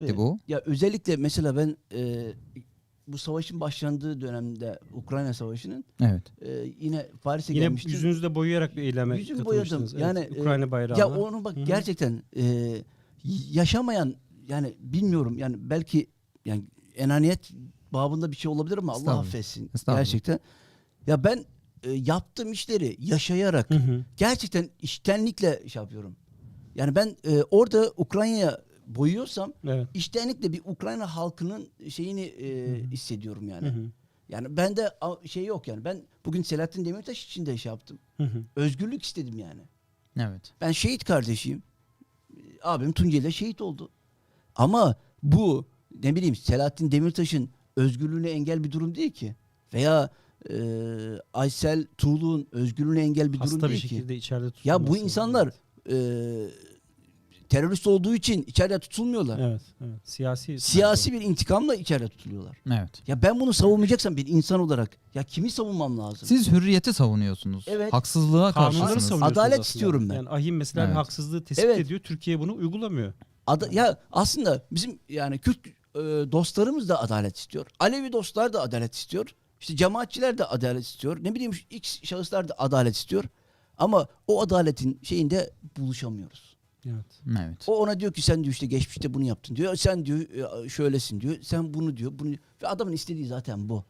Evet. bu. Ya özellikle mesela ben e, bu savaşın başlandığı dönemde Ukrayna Savaşı'nın Evet. e, yine Paris'e Yine gelmiştim. yüzünüzü de boyayarak bir eyleme Yüzümü boyadım. katılmıştınız. Yani, evet, e, Ukrayna bayrağına. Ya onu bak Hı hı. gerçekten e, yaşamayan yani bilmiyorum yani belki yani enaniyet babında bir şey olabilir ama Allah Estağfurullah. affetsin Estağfurullah. gerçekten. Ya ben e, yaptığım işleri yaşayarak Hı hı. gerçekten iştenlikle şey yapıyorum. Yani ben e, orada Ukrayna'ya boyuyorsam Evet. iştenlikle bir Ukrayna halkının şeyini e, hissediyorum yani. Hı hı. Yani bende a- şey yok yani. Ben bugün Selahattin Demirtaş için de şey yaptım. Hı hı. Özgürlük istedim yani. Evet. Ben şehit kardeşiyim. Abim Tunceli'de şehit oldu. Ama bu ne bileyim Selahattin Demirtaş'ın özgürlüğüne engel bir durum değil ki. Veya e, Aysel Tuğlu'nun özgürlüğüne engel bir durum Hasta bir değil ki. şekilde içeride tutulması. Ya bu insanlar e, terörist olduğu için içeride tutulmuyorlar. Evet, evet. Siyasi Siyasi bir intikamla içeride tutuluyorlar. Evet. Ya ben bunu savunmayacaksam bir insan olarak ya kimi savunmam lazım? Siz hürriyeti savunuyorsunuz. Evet. Haksızlığa kanunları karşısınız. savunuyorsunuz Adalet aslında. istiyorum ben. Yani ahim mesela Evet. haksızlığı tespit Evet. ediyor. Türkiye bunu uygulamıyor. Ada- ya aslında bizim yani Kürt e, dostlarımız da adalet istiyor. Alevi dostlar da adalet istiyor. İşte cemaatçiler de adalet istiyor. Ne bileyim X şahıslar da adalet istiyor. Ama o adaletin şeyinde buluşamıyoruz. Evet. Evet. O ona diyor ki sen diyor işte geçmişte bunu yaptın diyor. Sen diyor e, şöylesin diyor. Sen bunu diyor. Bunu ve adamın istediği zaten bu.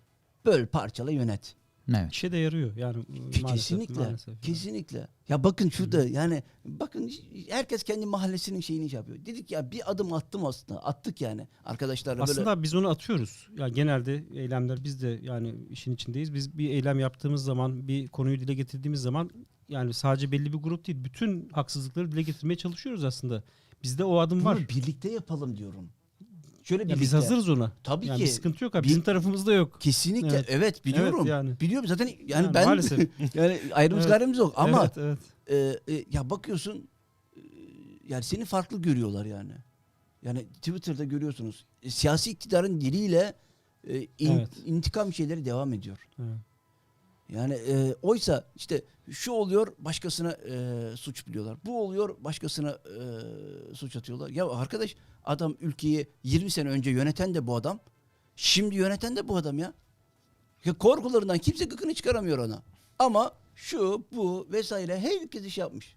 Böl parçala yönet. Evet. İşe de yarıyor yani maalesef. kesinlikle. maalesef. Kesinlikle. Ya bakın şurada yani bakın herkes kendi mahallesinin şeyini şey yapıyor. Dedik ya bir adım attım aslında. Attık yani arkadaşlarla böyle. Aslında biz onu atıyoruz. Yani genelde eylemler biz de yani işin içindeyiz. Biz bir eylem yaptığımız zaman, bir konuyu dile getirdiğimiz zaman yani sadece belli bir grup değil, bütün haksızlıkları dile getirmeye çalışıyoruz aslında. Bizde o adım var. Bunu birlikte yapalım diyorum. Şöyle Ya birlikte. biz hazırız ona. Tabii yani ki. bir sıkıntı yok abi. Bir- Bizim tarafımızda yok. Kesinlikle. Evet, Evet. biliyorum. Evet, yani. Biliyorum zaten yani, Yani ben maalesef. yani ayrımız Evet. gayrımız yok ama evet, evet. e, e, ya bakıyorsun e, yani seni farklı görüyorlar yani. Yani Twitter'da görüyorsunuz. E, siyasi iktidarın diliyle e, in- Evet. intikam şeyleri devam ediyor. evet. Yani e, oysa işte şu oluyor başkasına e, suç biliyorlar. Bu oluyor başkasına e, suç atıyorlar. Ya arkadaş adam ülkeyi 20 sene önce yöneten de bu adam. Şimdi yöneten de bu adam ya. ya korkularından kimse gıkını çıkaramıyor ona. Ama şu bu vesaire herkes iş yapmış.